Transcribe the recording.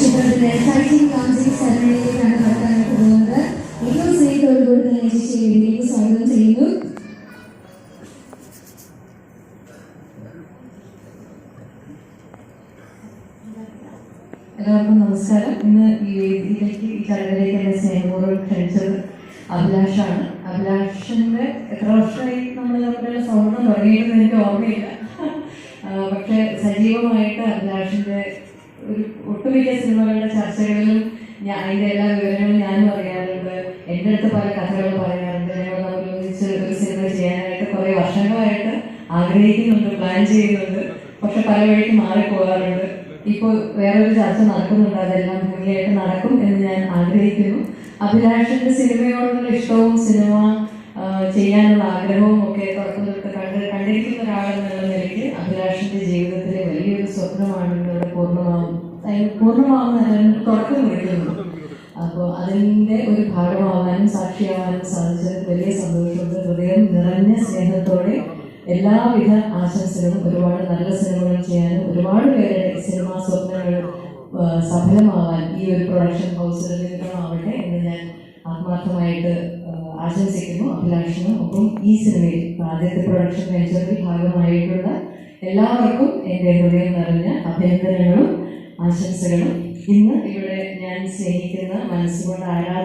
ചിത്രത്തിന്റെ title launching സെറമണിയിലേക്കാണ് നടത്താനായിട്ട് പോകുന്നത് ഏറ്റവും സ്നേഹത്തോടുകൂടി തന്നെ വേദിയിലേക്ക് സ്വാഗതം ചെയ്യുന്നു എല്ലാവർക്കും നമസ്കാരം. ഇന്ന് ഈ വേദിയിലേക്ക് ഈ ചടങ്ങിലേക്ക് എന്നെ സ്നേഹപൂർവം ക്ഷണിച്ചത് അഭിലാഷാണ്. അഭിലാഷിന്റെ എത്ര വർഷമായി നമ്മൾ തമ്മിലുള്ള സൗഹൃദം തുടങ്ങിയിട്ടെന്ന് എനിക്ക് ഓർമ്മയില്ല. പക്ഷെ സജീവമായിട്ട് അഭിലാഷിന്റെ ഒട്ടുമിക്ക സിനിമകളുടെ ചർച്ചകളിലും ഞാൻ അതിന്റെ എല്ലാ വിവരങ്ങളും ഞാനും അറിയാറുണ്ട്. എന്റെ അടുത്ത് പല കഥകളും പറയാറുണ്ട്. ഞങ്ങൾ ഒന്നിച്ച് ഒരു സിനിമ ചെയ്യാനായിട്ട് കുറെ വർഷങ്ങളായിട്ട് ആഗ്രഹിക്കുന്നുണ്ട് പ്ലാൻ ചെയ്യുന്നുണ്ട്. പക്ഷെ പല വഴിക്ക് മാറിപ്പോകാറുണ്ട്. ഇപ്പോൾ വേറൊരു ചർച്ച നടക്കുന്നുണ്ട്. അതെല്ലാം ഭംഗിയായിട്ട് നടക്കും എന്ന് ഞാൻ ആഗ്രഹിക്കുന്നു. അഭിലാഷിന്റെ സിനിമയോടുള്ള ഇഷ്ടവും സിനിമ ചെയ്യാനുള്ള ആഗ്രഹവും ഒക്കെ തൊട്ട് കണ്ട് കണ്ടിരിക്കുന്ന ഒരാളെന്നുള്ള നിലയ്ക്ക് അഭിലാഷിന്റെ ജീവിതത്തിലെ വലിയൊരു സ്വപ്നമാണ് പൂർണമാവും അതായത് തുടക്കം കുറിക്കുന്നു. അപ്പോൾ അതിന്റെ ഒരു ഭാഗമാവാനും സാക്ഷിയാവാനും സാധിച്ചത് വലിയ സന്തോഷമുണ്ട്. ഹൃദയം നിറഞ്ഞ സ്നേഹത്തോടെ എല്ലാവിധ ആശംസകളും ഒരുപാട് നല്ല സിനിമകൾ ചെയ്യാനും ഒരുപാട് പേരുടെ സിനിമാ സ്വപ്നങ്ങൾ സഫലമാവാൻ ഈ ഒരു പ്രൊഡക്ഷൻ ഹൗസിൽ നിന്നുമാവട്ടെ എന്ന് ഞാൻ ആത്മാർത്ഥമായിട്ട് ആശംസിക്കുന്നു അഭിലാഷിനും ഒപ്പം ഈ സിനിമയിൽ ആദ്യത്തെ പ്രൊഡക്ഷൻ വെഞ്ചറിൽ ഭാഗമായിട്ടുള്ള എല്ലാവർക്കും എന്റെ ഹൃദയം നിറഞ്ഞ അഭിനന്ദനങ്ങളും ആശംസകളും. ഇന്ന് ഇവിടെ ഞാൻ സ്നേഹിക്കുന്ന മനസ്സുകൊണ്ട് ആരാധന